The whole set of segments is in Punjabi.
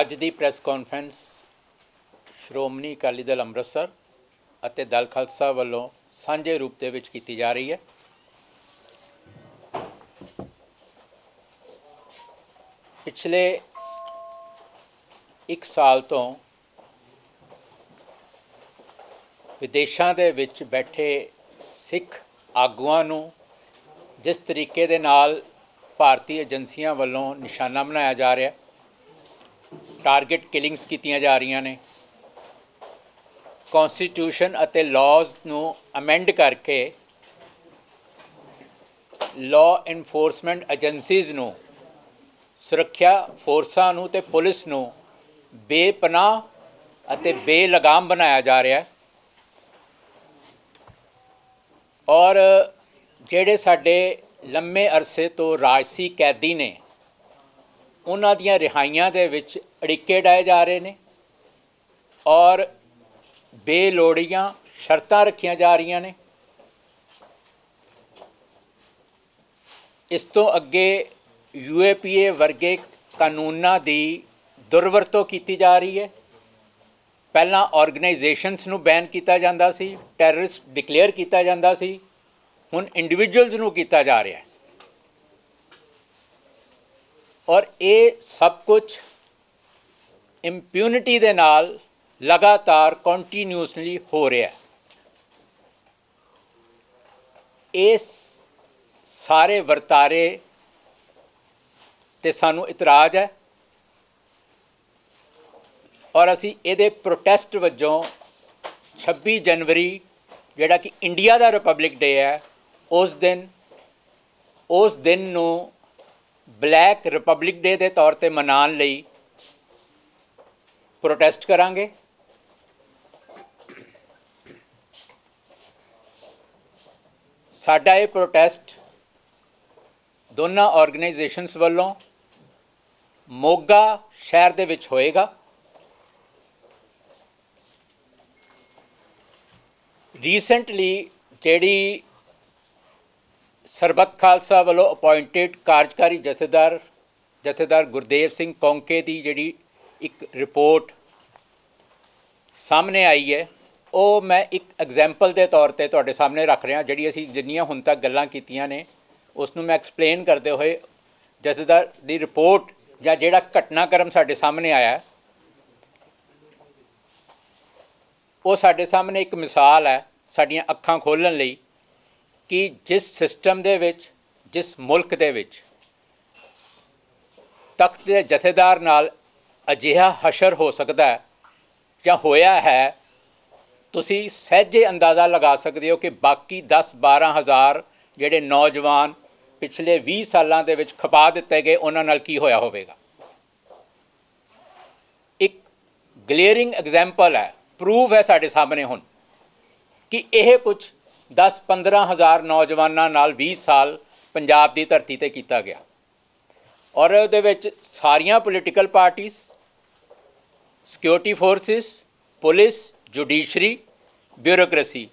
ਅੱਜ ਦੀ ਪ੍ਰੈਸ ਕਾਨਫਰੰਸ ਸ਼੍ਰੋਮਣੀ ਅਕਾਲੀ ਦਲ ਅੰਮ੍ਰਿਤਸਰ ਅਤੇ ਦਲ ਖਾਲਸਾ ਵੱਲੋਂ ਸਾਂਝੇ ਰੂਪ ਦੇ ਵਿੱਚ ਕੀਤੀ ਜਾ ਰਹੀ ਹੈ। ਪਿਛਲੇ 1 ਸਾਲ ਤੋਂ ਵਿਦੇਸ਼ਾਂ ਦੇ ਵਿੱਚ ਬੈਠੇ ਸਿੱਖ ਆਗੂਆਂ ਨੂੰ ਜਿਸ ਤਰੀਕੇ ਦੇ ਨਾਲ ਭਾਰਤੀ ਏਜੰਸੀਆਂ ਵੱਲੋਂ ਨਿਸ਼ਾਨਾ ਬਣਾਇਆ ਜਾ ਰਿਹਾ ਹੈ ਟਾਰਗੇਟ ਕਿਲਿੰਗਸ ਕੀਤੀਆਂ ਜਾ ਰਹੀਆਂ ਨੇ। ਕਨਸਟੀਟਿਊਸ਼ਨ ਅਤੇ ਲਾਜ਼ ਨੂੰ ਅਮੈਂਡ ਕਰਕੇ ਲਾਅ ਇਨਫੋਰਸਮੈਂਟ ਏਜੰਸੀਜ਼ ਨੂੰ, ਸੁਰੱਖਿਆ ਫੋਰਸਾਂ ਨੂੰ ਤੇ ਪੁਲਿਸ ਨੂੰ ਬੇਪਨਾਹ ਅਤੇ ਬੇਲਗਾਮ ਬਣਾਇਆ ਜਾ ਰਿਹਾ ਹੈ। ਔਰ ਜਿਹੜੇ ਸਾਡੇ ਲੰਮੇ ਅਰਸੇ ਤੋਂ ਰਾਜਸੀ ਕੈਦੀ ਨੇ ਉਹਨਾਂ ਦੀਆਂ ਰਿਹਾਈਆਂ ਦੇ ਵਿੱਚ ਅੜਿੱਕੇ ਡਾਏ ਜਾ ਰਹੇ ਨੇ ਔਰ ਬੇਲੋੜੀਆਂ ਸ਼ਰਤਾਂ ਰੱਖੀਆਂ ਜਾ ਰਹੀਆਂ ਨੇ। ਇਸ ਤੋਂ ਅੱਗੇ ਯੂਏਪੀਏ ਵਰਗੇ ਕਾਨੂੰਨਾਂ ਦੀ ਦੁਰਵਰਤੋਂ ਕੀਤੀ ਜਾ ਰਹੀ ਹੈ। ਪਹਿਲਾਂ ਆਰਗੇਨਾਈਜੇਸ਼ਨਸ ਨੂੰ ਬੈਨ ਕੀਤਾ ਜਾਂਦਾ ਸੀ, ਟੈਰਰਿਸਟ ਡਿਕਲੇਅਰ ਕੀਤਾ ਜਾਂਦਾ ਸੀ, ਹੁਣ ਇੰਡੀਵਿਜੂਅਲਸ ਨੂੰ ਕੀਤਾ ਜਾ ਰਿਹਾ ਹੈ। ਔਰ ਇਹ ਸਭ ਕੁਝ ਇੰਪਿਊਨਿਟੀ ਦੇ ਨਾਲ ਲਗਾਤਾਰ ਕੰਟੀਨਿਊਸਲੀ ਹੋ ਰਿਹਾ ਹੈ। ਇਸ ਸਾਰੇ ਵਰਤਾਰੇ ਤੇ ਸਾਨੂੰ ਇਤਰਾਜ਼ ਹੈ ਔਰ ਅਸੀਂ ਇਹਦੇ ਪ੍ਰੋਟੈਸਟ ਵਜੋਂ 26 ਜਨਵਰੀ, ਜਿਹੜਾ ਕਿ ਇੰਡੀਆ ਦਾ ਰਿਪਬਲਿਕ ਡੇ ਹੈ, ਉਸ ਦਿਨ ਉਸ ਦਿਨ ਨੂੰ ਬਲੈਕ ਰਿਪਬਲਿਕ ਡੇ ਦੇ ਤੌਰ ਤੇ ਮਨਾਉਣ ਲਈ ਪ੍ਰੋਟੈਸਟ ਕਰਾਂਗੇ। ਸਾਡਾ ਇਹ ਪ੍ਰੋਟੈਸਟ ਦੋਨਾਂ ਆਰਗੇਨਾਈਜੇਸ਼ਨਸ ਵੱਲੋਂ ਮੋਗਾ ਸ਼ਹਿਰ ਦੇ ਵਿੱਚ ਹੋਏਗਾ। ਰੀਸੈਂਟਲੀ ਜਿਹੜੀ ਸਰਬੱਤ ਖਾਲਸਾ ਵੱਲੋਂ ਅਪਾਇੰਟਡ ਕਾਰਜਕਾਰੀ ਜਥੇਦਾਰ ਜਥੇਦਾਰ ਗੁਰਦੇਵ ਸਿੰਘ ਕੌਂਕੇ ਦੀ ਜਿਹੜੀ ਇੱਕ ਰਿਪੋਰਟ ਸਾਹਮਣੇ ਆਈ ਹੈ, ਉਹ ਮੈਂ ਇੱਕ ਐਗਜ਼ਾਮਪਲ ਦੇ ਤੌਰ ਤੇ ਤੁਹਾਡੇ ਸਾਹਮਣੇ ਰੱਖ ਰਿਹਾ, ਜਿਹੜੀ ਅਸੀਂ ਜਿੰਨੀਆਂ ਹੁਣ ਤੱਕ ਗੱਲਾਂ ਕੀਤੀਆਂ ਨੇ, ਉਸ ਨੂੰ ਮੈਂ ਐਕਸਪਲੇਨ ਕਰਦੇ ਹੋਏ ਜਥੇਦਾਰ ਦੀ ਰਿਪੋਰਟ ਜਾਂ ਜਿਹੜਾ ਘਟਨਾਕ੍ਰਮ ਸਾਡੇ ਸਾਹਮਣੇ ਆਇਆ, ਉਹ ਸਾਡੇ ਸਾਹਮਣੇ ਇੱਕ ਮਿਸਾਲ ਹੈ ਸਾਡੀਆਂ ਅੱਖਾਂ ਖੋਲਣ ਲਈ। ਕਿ ਜਿਸ ਸਿਸਟਮ ਦੇ ਵਿੱਚ, ਜਿਸ ਮੁਲਕ ਦੇ ਵਿੱਚ ਤਖਤ ਦੇ ਜਥੇਦਾਰ ਨਾਲ ਅਜਿਹਾ ਹਸ਼ਰ ਹੋ ਸਕਦਾ ਹੈ ਜਾਂ ਹੋਇਆ ਹੈ, ਤੁਸੀਂ ਸਹਿਜੇ ਅੰਦਾਜ਼ਾ ਲਗਾ ਸਕਦੇ ਹੋ ਕਿ ਬਾਕੀ 10 12 ਹਜ਼ਾਰ ਜਿਹੜੇ ਨੌਜਵਾਨ ਪਿਛਲੇ 20 ਸਾਲਾਂ ਦੇ ਵਿੱਚ ਖਪਾ ਦਿੱਤੇ ਗਏ, ਉਹਨਾਂ ਨਾਲ ਕੀ ਹੋਇਆ ਹੋਵੇਗਾ? ਇੱਕ ਗਲੇਅਰਿੰਗ ਐਗਜ਼ਾਮਪਲ ਹੈ ਪ੍ਰੂਫ ਹੈ ਸਾਡੇ ਸਾਹਮਣੇ ਹੁਣ ਕਿ ਇਹ ਕੁਝ 10 15 ਹਜ਼ਾਰ ਨੌਜਵਾਨਾਂ ਨਾਲ 20 ਸਾਲ ਪੰਜਾਬ ਦੀ ਧਰਤੀ ਤੇ ਕੀਤਾ ਗਿਆ। ਔਰ ਉਹਦੇ ਵਿੱਚ ਸਾਰੀਆਂ ਪੋਲੀਟੀਕਲ ਪਾਰਟੀਆਂ security forces police judiciary bureaucracy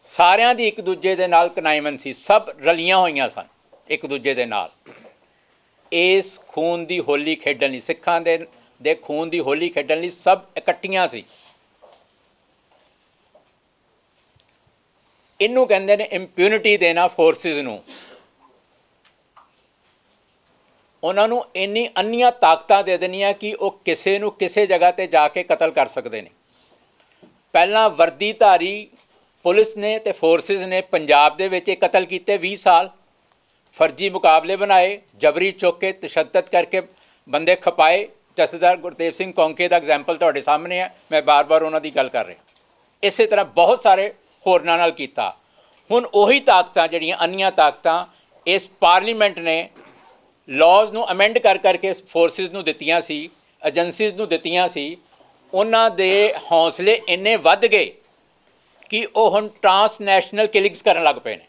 ਸਾਰਿਆਂ ਦੀ ਇੱਕ ਦੂਜੇ ਦੇ ਨਾਲ ਕਨਾਈਮਨ ਸੀ। ਸਭ ਰਲੀਆਂ ਹੋਈਆਂ ਸਨ ਇੱਕ ਦੂਜੇ ਦੇ ਨਾਲ। ਇਸ ਖੂਨ ਦੀ ਹੋਲੀ ਖੇਡਣ ਲਈ, ਸਿੱਖਾਂ ਦੇ ਦੇ ਖੂਨ ਦੀ ਹੋਲੀ ਖੇਡਣ ਲਈ ਸਭ ਇਕੱਠੀਆਂ ਸੀ। ਇਹਨੂੰ ਕਹਿੰਦੇ ਨੇ ਇੰਪਿਊਨਿਟੀ ਦੇਣਾ ਫੋਰਸਿਸ ਨੂੰ। ਉਹਨਾਂ ਨੂੰ ਇੰਨੀ ਅੰਨੀਆਂ ਤਾਕਤਾਂ ਦੇ ਦੇਣੀਆਂ ਕਿ ਉਹ ਕਿਸੇ ਨੂੰ ਕਿਸੇ ਜਗ੍ਹਾ ਤੇ ਜਾ ਕੇ ਕਤਲ ਕਰ ਸਕਦੇ ਨੇ। ਪਹਿਲਾਂ ਵਰਦੀਧਾਰੀ ਪੁਲਿਸ ਨੇ ਤੇ ਫੋਰਸਿਸ ਨੇ ਪੰਜਾਬ ਦੇ ਵਿੱਚ ਇਹ ਕਤਲ ਕੀਤੇ 20 ਸਾਲ। ਫਰਜ਼ੀ ਮੁਕਾਬਲੇ ਬਣਾਏ, ਜਬਰੀ ਚੁੱਕ ਕੇ ਤਸ਼ੱਦਦ ਕਰਕੇ ਬੰਦੇ ਖਪਾਏ। ਜਥੇਦਾਰ ਗੁਰਦੇਵ ਸਿੰਘ ਕੌਂਕੇ ਦਾ ਐਗਜ਼ਾਮਪਲ ਤੁਹਾਡੇ ਸਾਹਮਣੇ ਹੈ, ਮੈਂ ਬਾਰ-ਬਾਰ ਉਹਨਾਂ ਦੀ ਗੱਲ ਕਰ ਰਿਹਾ। ਇਸੇ ਤਰ੍ਹਾਂ ਬਹੁਤ ਸਾਰੇ ਹੋਰਨਾਂ ਨਾਲ ਕੀਤਾ। ਹੁਣ ਉਹੀ ਤਾਕਤਾਂ, ਜਿਹੜੀਆਂ ਅੰਨੀਆਂ ਤਾਕਤਾਂ ਇਸ ਪਾਰਲੀਮੈਂਟ ਨੇ ਲਾਜ਼ ਨੂੰ ਅਮੈਂਡ ਕਰ ਕਰਕੇ ਫੋਰਸਿਸ ਨੂੰ ਦਿੱਤੀਆਂ ਸੀ ਏਜੰਸੀਜ਼ ਨੂੰ ਦਿੱਤੀਆਂ ਸੀ, ਉਹਨਾਂ ਦੇ ਹੌਸਲੇ ਇੰਨੇ ਵੱਧ ਗਏ ਕਿ ਉਹ ਹੁਣ ਟਰਾਂਸਨੈਸ਼ਨਲ ਕਿਲਿੰਗਸ ਕਰਨ ਲੱਗ ਪਏ ਨੇ।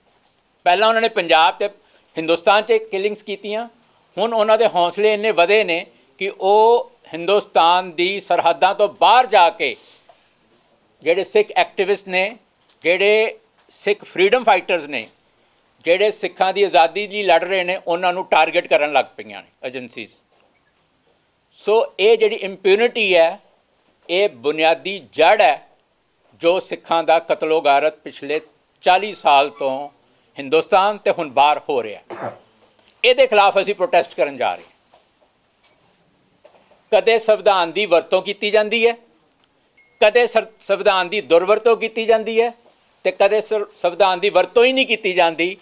ਪਹਿਲਾਂ ਉਹਨਾਂ ਨੇ ਪੰਜਾਬ ਤੇ ਹਿੰਦੁਸਤਾਨ 'ਚ ਕਿਲਿੰਗਸ ਕੀਤੀਆਂ, ਹੁਣ ਉਹਨਾਂ ਦੇ ਹੌਸਲੇ ਇੰਨੇ ਵਧੇ ਨੇ ਕਿ ਉਹ ਹਿੰਦੁਸਤਾਨ ਦੀ ਸਰਹੱਦਾਂ ਤੋਂ ਬਾਹਰ ਜਾ ਕੇ ਜਿਹੜੇ ਸਿੱਖ ਐਕਟਿਵਿਸਟ ਨੇ ਜਿਹੜੇ ਸਿੱਖ ਫਰੀडम ਫਾਈਟਰਸ ਨੇ, ਜਿਹੜੇ ਸਿੱਖਾਂ ਦੀ ਆਜ਼ਾਦੀ ਲਈ ਲੜ ਰਹੇ ਨੇ, ਉਹਨਾਂ ਨੂੰ ਟਾਰਗੇਟ ਕਰਨ ਲੱਗ ਪਈਆਂ ਨੇ ਏਜੰਸੀਜ਼ ਸੋ ਇਹ ਜਿਹੜੀ ਇੰਪਿਊਨਿਟੀ ਹੈ, ਇਹ ਬੁਨਿਆਦੀ ਜੜ ਹੈ, ਜੋ ਸਿੱਖਾਂ ਦਾ ਕਤਲੋਗਾਰਤ ਪਿਛਲੇ 40 ਸਾਲ ਤੋਂ ਹਿੰਦੁਸਤਾਨ ਤੇ ਹੁਣ ਬਾਹਰ ਹੋ ਰਿਹਾ ਇਹਦੇ ਖਿਲਾਫ ਅਸੀਂ ਪ੍ਰੋਟੈਸਟ ਕਰਨ ਜਾ ਰਹੇ ਕਦੇ ਸੰਵਿਧਾਨ ਦੀ ਵਰਤੋਂ ਕੀਤੀ ਜਾਂਦੀ ਹੈ, ਕਦੇ ਸਰ- ਸੰਵਿਧਾਨ ਦੀ ਦੁਰਵਰਤੋਂ ਕੀਤੀ ਜਾਂਦੀ ਹੈ ਤੇ ਕਦੇ ਸਰ- ਸੰਵਿਧਾਨ ਦੀ ਵਰਤੋਂ ਹੀ ਨਹੀਂ ਕੀਤੀ ਜਾਂਦੀ।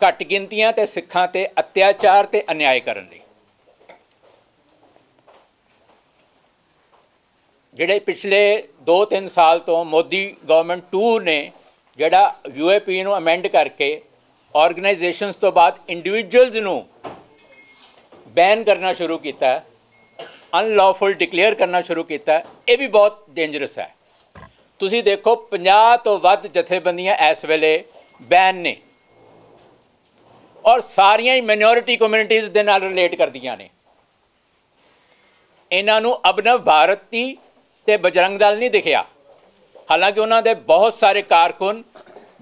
ਘੱਟ ਗਿਣਤੀਆਂ ਤੇ ਸਿੱਖਾਂ ਤੇ ਅਤਿਆਚਾਰ ਤੇ ਅਨਿਆਏ ਕਰਨ ਲਈ। ਜਿਹੜੇ ਪਿਛਲੇ 2-3 ਸਾਲ ਤੋਂ ਮੋਦੀ ਗਵਰਨਮੈਂਟ 2 ਨੇ, ਜਿਹੜਾ ਯੂਏਪੀ ਨੂੰ ਅਮੈਂਡ ਕਰਕੇ ਆਰਗੇਨਾਈਜੇਸ਼ਨਸ ਤੋਂ ਬਾਅਦ ਇੰਡੀਵਿਜੂਅਲਸ ਨੂੰ ਬੈਨ ਕਰਨਾ ਸ਼ੁਰੂ ਕੀਤਾ ਅਨਲੌਫੁਲ ਡਿਕਲੇਅਰ ਕਰਨਾ ਸ਼ੁਰੂ ਕੀਤਾ, ਇਹ ਵੀ ਬਹੁਤ ਡੇਂਜਰਸ ਹੈ। ਤੁਸੀਂ ਦੇਖੋ 50 ਤੋਂ ਵੱਧ ਜਥੇਬੰਦੀਆਂ ਇਸ ਵੇਲੇ ਬੈਨ ਨੇ। ਔਰ ਸਾਰੀਆਂ ਹੀ ਮਿਨੋਰਿਟੀ ਕਮਿਊਨਿਟੀਜ਼ ਦੇ ਨਾਲ ਰਿਲੇਟ ਕਰਦੀਆਂ ਨੇ। ਇਹਨਾਂ ਨੂੰ ਅਬਨਵ ਭਾਰਤੀ ਤੇ ਬਜਰੰਗ ਦਲ ਨਹੀਂ ਦਿਖਿਆ। ਹਾਲਾਂਕਿ ਉਹਨਾਂ ਦੇ ਬਹੁਤ ਸਾਰੇ ਕਾਰਕੁਨ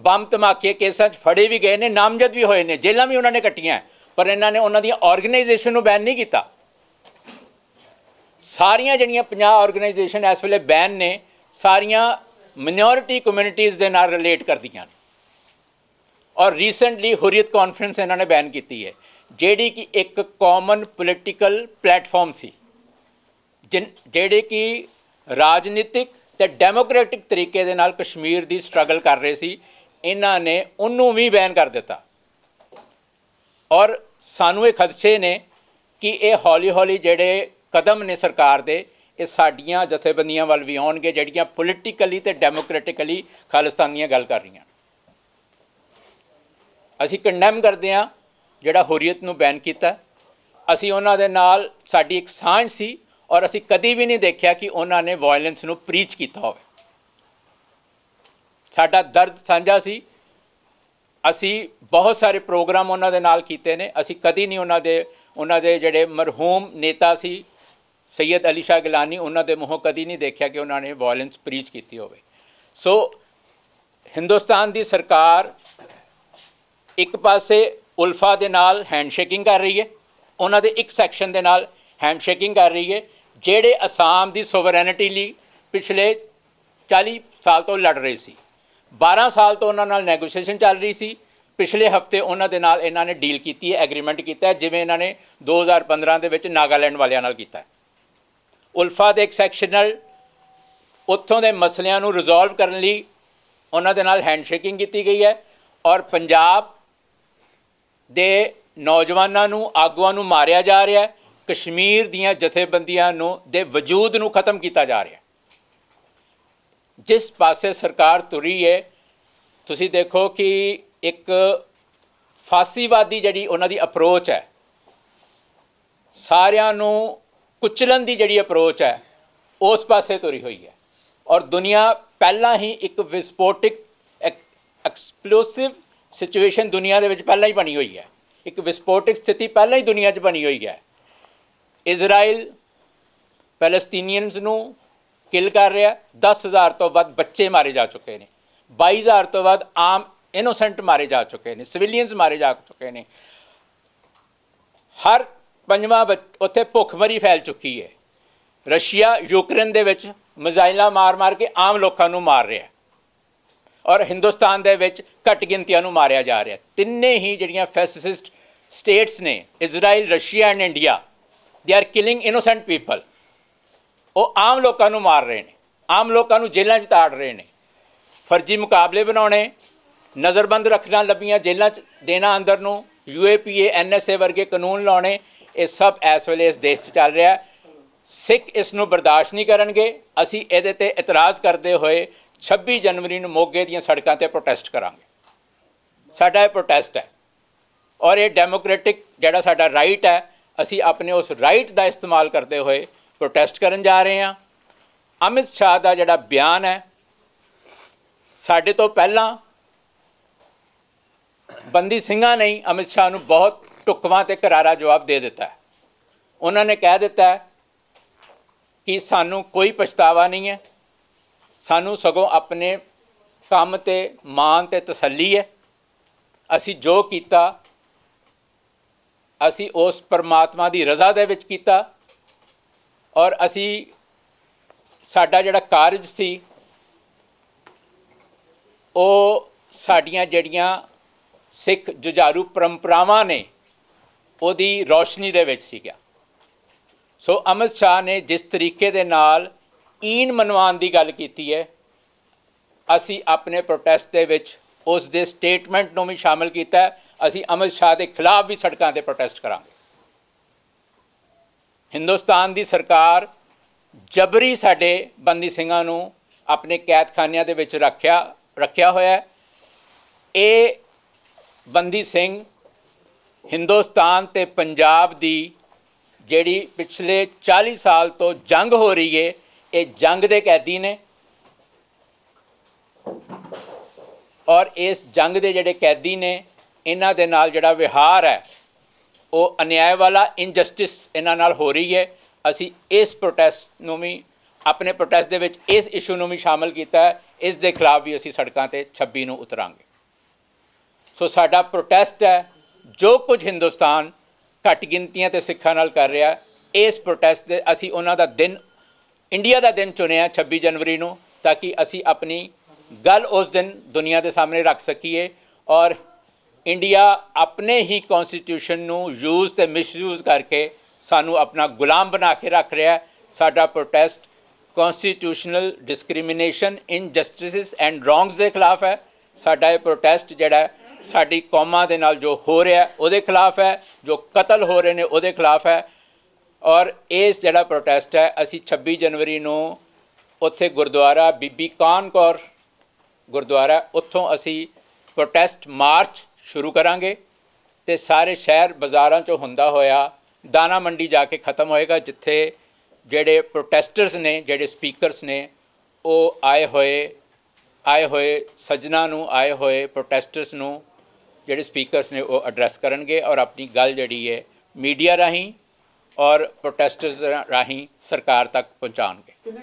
ਬੰਬ ਧਮਾਕੇ ਕੇਸਾਂ 'ਚ ਫੜੇ ਵੀ ਗਏ ਨੇ, ਨਾਮਜ਼ਦ ਵੀ ਹੋਏ ਨੇ, ਜੇਲ੍ਹਾਂ ਵੀ ਉਹਨਾਂ ਨੇ ਕੱਟੀਆਂ ਪਰ ਇਹਨਾਂ ਨੇ ਉਹਨਾਂ ਦੀਆਂ ਆਰਗੇਨਾਈਜੇਸ਼ਨ ਨੂੰ ਬੈਨ ਨਹੀਂ ਕੀਤਾ। ਸਾਰੀਆਂ ਜਿਹੜੀਆਂ 50 ਆਰਗੇਨਾਈਜੇਸ਼ਨ ਇਸ ਵੇਲੇ ਬੈਨ ਨੇ, ਸਾਰੀਆਂ ਮਿਨੋਰਿਟੀ ਕਮਿਊਨਿਟੀਜ਼ ਦੇ ਨਾਲ ਰਿਲੇਟ ਕਰਦੀਆਂ ਨੇ। ਔਰ ਰੀਸੈਂਟਲੀ ਹੁਰੀਅਤ ਕਾਨਫਰੰਸ ਇਹਨਾਂ ਨੇ ਬੈਨ ਕੀਤੀ ਹੈ, ਜਿਹੜੀ ਕਿ ਇੱਕ ਕਾਮਨ ਪੋਲੀਟੀਕਲ ਪਲੇਟਫਾਰਮ ਸੀ, ਜਿਨ- ਜਿਹੜੇ ਕਿ ਰਾਜਨੀਤਿਕ ਤੇ ਡੈਮੋਕ੍ਰੈਟਿਕ ਤਰੀਕੇ ਦੇ ਨਾਲ ਕਸ਼ਮੀਰ ਦੀ ਸਟਰਗਲ ਕਰ ਰਹੇ ਸੀ, ਇਹਨਾਂ ਨੇ ਉਹਨੂੰ ਵੀ ਬੈਨ ਕਰ ਦਿੱਤਾ। ਔਰ ਸਾਨੂੰ ਇਹ ਖਦਸ਼ੇ ਨੇ ਕਿ ਇਹ ਹੌਲੀ-ਹੌਲੀ ਜਿਹੜੇ ਕਦਮ ਨੇ ਸਰਕਾਰ ਦੇ ਇਹ ਸਾਡੀਆਂ ਜਥੇਬੰਦੀਆਂ ਵੱਲ ਵੀ ਆਉਣਗੇ, ਜਿਹੜੀਆਂ ਪੋਲੀਟੀਕਲੀ ਤੇ ਡੈਮੋਕ੍ਰੈਟਿਕਲੀ ਖਾਲਿਸਤਾਨ ਦੀਆਂ ਗੱਲ ਕਰ ਰਹੀਆਂ। ਅਸੀਂ ਕੰਡੈਮ ਕਰਦੇ ਹਾਂ ਜਿਹੜਾ ਹੁਰੀਅਤ ਨੂੰ ਬੈਨ ਕੀਤਾ। ਅਸੀਂ ਉਹਨਾਂ ਦੇ ਨਾਲ, ਸਾਡੀ ਇੱਕ ਸਾਂਝ ਸੀ ਔਰ ਅਸੀਂ ਕਦੀ ਵੀ ਨਹੀਂ ਦੇਖਿਆ ਕਿ ਉਹਨਾਂ ਨੇ ਵਾਇਲੈਂਸ ਨੂੰ ਪ੍ਰੀਚ ਕੀਤਾ ਹੋਵੇ। ਸਾਡਾ ਦਰਦ ਸਾਂਝਾ ਸੀ। ਅਸੀਂ ਬਹੁਤ ਸਾਰੇ ਪ੍ਰੋਗਰਾਮ ਉਹਨਾਂ ਦੇ ਨਾਲ ਕੀਤੇ ਨੇ। ਅਸੀਂ ਕਦੀ ਨਹੀਂ ਉਹਨਾਂ ਦੇ ਉਹਨਾਂ ਦੇ ਜਿਹੜੇ ਮਰਹੂਮ ਨੇਤਾ ਸੀ ਸੈਯਦ ਅਲੀ ਸ਼ਾਹ ਗਿਲਾਨੀ ਉਹਨਾਂ ਦੇ ਮੂੰਹੋਂ ਕਦੀ ਨਹੀਂ ਦੇਖਿਆ ਕਿ ਉਹਨਾਂ ਨੇ ਵਾਇਲੈਂਸ ਪ੍ਰੀਚ ਕੀਤੀ ਹੋਵੇ। ਸੋ ਹਿੰਦੁਸਤਾਨ ਦੀ ਸਰਕਾਰ ਇੱਕ ਪਾਸੇ ਉਲਫਾ ਦੇ ਨਾਲ ਹੈਂਡਸ਼ੇਕਿੰਗ ਕਰ ਰਹੀ ਹੈ, ਉਹਨਾਂ ਦੇ ਇੱਕ ਸੈਕਸ਼ਨ ਦੇ ਨਾਲ ਹੈਂਡਸ਼ੇਕਿੰਗ ਕਰ ਰਹੀ ਹੈ, ਜਿਹੜੇ ਅਸਾਮ ਦੀ ਸੋਵਰੈਨਿਟੀ ਲਈ ਪਿਛਲੇ 40 ਸਾਲ ਤੋਂ ਲੜ ਰਹੇ ਸੀ। 12 ਸਾਲ ਤੋਂ ਉਹਨਾਂ ਨਾਲ ਨੈਗੋਸ਼ੀਏਸ਼ਨ ਚੱਲ ਰਹੀ ਸੀ। ਪਿਛਲੇ ਹਫ਼ਤੇ ਉਹਨਾਂ ਦੇ ਨਾਲ ਇਹਨਾਂ ਨੇ ਡੀਲ ਕੀਤੀ ਹੈ ਐਗਰੀਮੈਂਟ ਕੀਤਾ ਜਿਵੇਂ ਇਹਨਾਂ ਨੇ 2015 ਦੇ ਵਿੱਚ ਨਾਗਾਲੈਂਡ ਵਾਲਿਆਂ ਨਾਲ ਕੀਤਾ ਉਲਫਾ ਦੇ ਇੱਕ ਸੈਕਸ਼ਨ ਨਾਲ ਉੱਥੋਂ ਦੇ ਮਸਲਿਆਂ ਨੂੰ ਰਿਜ਼ੋਲਵ ਕਰਨ ਲਈ ਉਹਨਾਂ ਦੇ ਨਾਲ ਹੈਂਡਸ਼ੇਕਿੰਗ ਕੀਤੀ ਗਈ ਹੈ ਔਰ ਪੰਜਾਬ ਦੇ ਨੌਜਵਾਨਾਂ ਨੂੰ, ਆਗੂਆਂ ਨੂੰ ਮਾਰਿਆ ਜਾ ਰਿਹਾ ਹੈ। ਕਸ਼ਮੀਰ ਦੀਆਂ ਜਥੇਬੰਦੀਆਂ ਨੂੰ, ਦੇ ਵਜੂਦ ਨੂੰ ਖਤਮ ਕੀਤਾ ਜਾ ਰਿਹਾ ਜਿਸ ਪਾਸੇ ਸਰਕਾਰ ਤੁਰੀ ਹੈ, ਤੁਸੀਂ ਦੇਖੋ ਕਿ ਇੱਕ ਫਾਸੀਵਾਦੀ ਜਿਹੜੀ ਉਹਨਾਂ ਦੀ ਅਪਰੋਚ ਹੈ, ਸਾਰਿਆਂ ਨੂੰ ਕੁਚਲਣ ਦੀ ਜਿਹੜੀ ਅਪਰੋਚ ਹੈ, ਉਸ ਪਾਸੇ ਤੁਰੀ ਹੋਈ ਹੈ। ਔਰ ਦੁਨੀਆ ਪਹਿਲਾਂ ਹੀ ਇੱਕ ਵਿਸਫੋਟਿਕ ਐਕਸਪਲੋਸਿਵ ਸਿਚੁਏਸ਼ਨ ਦੁਨੀਆ ਦੇ ਵਿੱਚ ਪਹਿਲਾਂ ਹੀ ਬਣੀ ਹੋਈ ਹੈ। ਇੱਕ ਵਿਸਫੋਟਿਕ ਸਥਿਤੀ ਪਹਿਲਾਂ ਹੀ ਦੁਨੀਆ 'ਚ ਬਣੀ ਹੋਈ ਹੈ। ਇਜ਼ਰਾਈਲ ਪੈਲਸਤੀਨੀਅਨਸ ਨੂੰ ਕਿਲ ਕਰ ਰਿਹਾ 10000 ਤੋਂ ਵੱਧ ਬੱਚੇ ਮਾਰੇ ਜਾ ਚੁੱਕੇ ਨੇ। 22000 ਤੋਂ ਵੱਧ ਆਮ ਇਨੋਸੈਂਟ ਮਾਰੇ ਜਾ ਚੁੱਕੇ ਨੇ, ਸਿਵਿਲੀਅਨਸ ਮਾਰੇ ਜਾ ਚੁੱਕੇ ਨੇ। ਹਰ ਪੰਜਵਾਂ ਬੱਚ- ਉੱਥੇ ਭੁੱਖਮਰੀ ਫੈਲ ਚੁੱਕੀ ਹੈ ਰਸ਼ੀਆ ਯੂਕਰੇਨ ਦੇ ਵਿੱਚ ਮਿਜ਼ਾਈਲਾਂ ਮਾਰ-ਮਾਰ ਕੇ ਆਮ ਲੋਕਾਂ ਨੂੰ ਮਾਰ ਰਿਹਾ ਔਰ ਹਿੰਦੁਸਤਾਨ ਦੇ ਵਿੱਚ ਘੱਟ ਗਿਣਤੀਆਂ ਨੂੰ ਮਾਰਿਆ ਜਾ ਰਿਹਾ ਤਿੰਨੇ ਹੀ ਜਿਹੜੀਆਂ ਫੈਸਿਸਟ ਸਟੇਟਸ ਨੇ, Israel, Russia and India they are killing innocent people ਉਹ ਆਮ ਲੋਕਾਂ ਨੂੰ ਮਾਰ ਰਹੇ ਨੇ। ਆਮ ਲੋਕਾਂ ਨੂੰ ਜੇਲ੍ਹਾਂ 'ਚ ਤਾੜ ਰਹੇ ਨੇ। ਫਰਜ਼ੀ ਮੁਕਾਬਲੇ ਬਣਾਉਣੇ, ਨਜ਼ਰਬੰਦ ਰੱਖਣਾ ਲੱਭੀਆਂ ਜੇਲ੍ਹਾਂ 'ਚ, ਦੇਣਾ ਅੰਦਰ ਨੂੰ ਯੂਏਪੀਏ ਐਨਐਸਏ ਵਰਗੇ ਕਾਨੂੰਨ ਲਾਉਣੇ ਇਹ ਸਭ ਇਸ ਵੇਲੇ ਇਸ ਦੇਸ਼ 'ਚ ਚੱਲ ਰਿਹਾ ਸਿੱਖ ਇਸ ਨੂੰ ਬਰਦਾਸ਼ਤ ਨਹੀਂ ਕਰਨਗੇ। ਅਸੀਂ ਇਹਦੇ ਤੇ ਇਤਰਾਜ਼ ਕਰਦੇ ਹੋਏ 26 ਜਨਵਰੀ ਨੂੰ ਮੋਗੇ ਦੀਆਂ ਸੜਕਾਂ ਤੇ ਪ੍ਰੋਟੈਸਟ ਕਰਾਂਗੇ। ਸਾਡਾ ਇਹ ਪ੍ਰੋਟੈਸਟ ਹੈ। ਔਰ ਇਹ ਡੈਮੋਕ੍ਰੈਟਿਕ ਜਿਹੜਾ ਸਾਡਾ ਰਾਈਟ ਹੈ, ਅਸੀਂ ਆਪਣੇ ਉਸ ਰਾਈਟ ਦਾ ਇਸਤੇਮਾਲ ਕਰਦੇ ਹੋਏ ਪ੍ਰੋਟੈਸਟ ਕਰਨ ਜਾ ਰਹੇ ਹਾਂ। ਅਮਿਤ ਸ਼ਾਹ ਦਾ ਜਿਹੜਾ ਬਿਆਨ ਹੈ, ਸਾਡੇ ਤੋਂ ਪਹਿਲਾਂ ਬੰਦੀ ਸਿੰਘਾਂ ਨੇ ਅਮਿਤ ਸ਼ਾਹ ਨੂੰ ਬਹੁਤ ਟੁਕਵਾਂ ਤੇ ਕਰਾਰਾ ਜਵਾਬ ਦੇ ਦਿੱਤਾ ਹੈ। ਉਹਨਾਂ ਨੇ ਕਹਿ ਦਿੱਤਾ ਕਿ ਸਾਨੂੰ ਕੋਈ ਪਛਤਾਵਾ ਨਹੀਂ ਹੈ। ਸਾਨੂੰ ਸਗੋਂ ਆਪਣੇ ਕੰਮ ਤੇ ਮਾਣ ਤੇ ਤਸੱਲੀ ਹੈ। ਅਸੀਂ ਜੋ ਕੀਤਾ, ਅਸੀਂ ਉਸ ਪਰਮਾਤਮਾ ਦੀ ਰਜ਼ਾ ਦੇ ਵਿੱਚ ਕੀਤਾ ਔਰ ਅਸੀਂ ਸਾਡਾ ਜਿਹੜਾ ਕਾਰਜ ਸੀ, ਉਹ ਸਾਡੀਆਂ ਜਿਹੜੀਆਂ ਸਿੱਖ ਜੁਝਾਰੂ ਪਰੰਪਰਾਵਾਂ ਨੇ ਉਹਦੀ ਰੌਸ਼ਨੀ ਦੇ ਵਿੱਚ ਸੀਗਾ। ਸੋ ਅਮਿਤ ਸ਼ਾਹ ਨੇ ਜਿਸ ਤਰੀਕੇ ਦੇ ਨਾਲ ਈਨ ਮਨਵਾਨ ਦੀ ਗੱਲ ਕੀਤੀ ਹੈ, ਅਸੀਂ ਆਪਣੇ ਪ੍ਰੋਟੈਸਟ ਦੇ ਵਿੱਚ ਉਸ ਦੇ ਸਟੇਟਮੈਂਟ ਨੂੰ ਵੀ ਸ਼ਾਮਲ ਕੀਤਾ ਅਸੀਂ ਅਮਿਤ ਸ਼ਾਹ ਦੇ ਖਿਲਾਫ ਵੀ ਸੜਕਾਂ ਤੇ ਪ੍ਰੋਟੈਸਟ ਕਰਾਂਗੇ। ਹਿੰਦੁਸਤਾਨ ਦੀ ਸਰਕਾਰ ਜਬਰੀ ਸਾਡੇ ਬੰਦੀ ਸਿੰਘਾਂ ਨੂੰ ਆਪਣੇ ਕੈਦਖਾਨਿਆਂ ਦੇ ਵਿੱਚ ਰੱਖਿਆ ਰੱਖਿਆ ਹੋਇਆ ਹੈ। ਇਹ ਬੰਦੀ ਸਿੰਘ ਹਿੰਦੁਸਤਾਨ ਤੇ ਪੰਜਾਬ ਦੀ ਜਿਹੜੀ ਪਿਛਲੇ 40 ਸਾਲ ਤੋਂ ਜੰਗ ਹੋ ਰਹੀ ਹੈ ਇਹ ਜੰਗ ਦੇ ਕੈਦੀ ਨੇ। ਔਰ ਇਸ ਜੰਗ ਦੇ ਜਿਹੜੇ ਕੈਦੀ ਨੇ, ਇਹਨਾਂ ਦੇ ਨਾਲ ਜਿਹੜਾ ਵਿਹਾਰ ਹੈ, ਉਹ ਅਨਿਆਏ ਵਾਲਾ ਇਨਜਸਟਿਸ ਇਹਨਾਂ ਨਾਲ ਹੋ ਰਹੀ ਹੈ ਅਸੀਂ ਇਸ ਪ੍ਰੋਟੈਸਟ ਨੂੰ ਵੀ, ਆਪਣੇ ਪ੍ਰੋਟੈਸਟ ਦੇ ਵਿੱਚ ਇਸ ਇਸ਼ੂ ਨੂੰ ਵੀ ਸ਼ਾਮਲ ਕੀਤਾ ਹੈ। ਇਸ ਦੇ ਖਿਲਾਫ ਵੀ ਅਸੀਂ ਸੜਕਾਂ ਤੇ 26 ਨੂੰ ਉਤਰਾਂਗੇ। ਸੋ ਸਾਡਾ ਪ੍ਰੋਟੈਸਟ ਹੈ ਜੋ ਕੁਝ ਹਿੰਦੁਸਤਾਨ ਘੱਟ ਗਿਣਤੀਆਂ ਤੇ ਸਿੱਖਾਂ ਨਾਲ ਕਰ ਰਿਹਾ, ਇਸ ਪ੍ਰੋਟੈਸਟ ਦੇ ਅਸੀਂ ਉਹਨਾਂ ਦਾ ਦਿਨ ਇੰਡੀਆ ਦਾ ਦਿਨ ਚੁਣਿਆ 26 ਜਨਵਰੀ ਨੂੰ, ਤਾਂ ਕਿ ਅਸੀਂ ਆਪਣੀ ਗੱਲ ਉਸ ਦਿਨ ਦੁਨੀਆ ਦੇ ਸਾਹਮਣੇ ਰੱਖ ਸਕੀਏ ਔਰ ਇੰਡੀਆ ਆਪਣੇ ਹੀ ਕਨਸਟੀਟਿਊਸ਼ਨ ਨੂੰ ਯੂਜ਼ ਤੇ ਮਿਸਯੂਜ਼ ਕਰਕੇ ਸਾਨੂੰ ਆਪਣਾ ਗੁਲਾਮ ਬਣਾ ਕੇ ਰੱਖ ਰਿਹਾ ਹੈ। ਸਾਡਾ protest constitutional discrimination injustices and wrongs ਦੇ ਖਿਲਾਫ ਹੈ। ਸਾਡਾ ਇਹ ਪ੍ਰੋਟੈਸਟ ਜਿਹੜਾ ਸਾਡੀ ਕੌਮਾਂ ਦੇ ਨਾਲ ਜੋ ਹੋ ਰਿਹਾ ਉਹਦੇ ਖਿਲਾਫ ਹੈ, ਜੋ ਕਤਲ ਹੋ ਰਹੇ ਨੇ ਉਹਦੇ ਖਿਲਾਫ ਹੈ। ਔਰ ਇਸ ਜਿਹੜਾ ਪ੍ਰੋਟੈਸਟ ਹੈ, ਅਸੀਂ 26 ਜਨਵਰੀ ਨੂੰ ਉੱਥੇ ਗੁਰਦੁਆਰਾ ਬੀਬੀ ਕਾਨ ਕੌਰ ਗੁਰਦੁਆਰਾ, ਉੱਥੋਂ ਅਸੀਂ ਪ੍ਰੋਟੈਸਟ ਮਾਰਚ ਸ਼ੁਰੂ ਕਰਾਂਗੇ ਤੇ ਸਾਰੇ ਸ਼ਹਿਰ ਬਾਜ਼ਾਰਾਂ 'ਚੋਂ ਹੁੰਦਾ ਹੋਇਆ ਦਾਣਾ ਮੰਡੀ ਜਾ ਕੇ ਖਤਮ ਹੋਏਗਾ, ਜਿੱਥੇ ਜਿਹੜੇ ਪ੍ਰੋਟੈਸਟਰਸ ਨੇ, ਜਿਹੜੇ ਸਪੀਕਰਸ ਨੇ, ਉਹ ਆਏ ਹੋਏ ਆਏ ਹੋਏ ਸੱਜਣਾ ਨੂੰ, ਆਏ ਹੋਏ ਪ੍ਰੋਟੈਸਟਰਸ ਨੂੰ ਜਿਹੜੇ ਸਪੀਕਰਸ ਨੇ ਉਹ ਐਡਰੈਸ ਕਰਨਗੇ ਔਰ ਆਪਣੀ ਗੱਲ ਜਿਹੜੀ ਹੈ ਮੀਡੀਆ ਰਾਹੀਂ ਔਰ ਪ੍ਰੋਟੈਸਟਰਸ ਰਾਹੀਂ ਸਰਕਾਰ ਤੱਕ ਪਹੁੰਚਾਉਣਗੇ।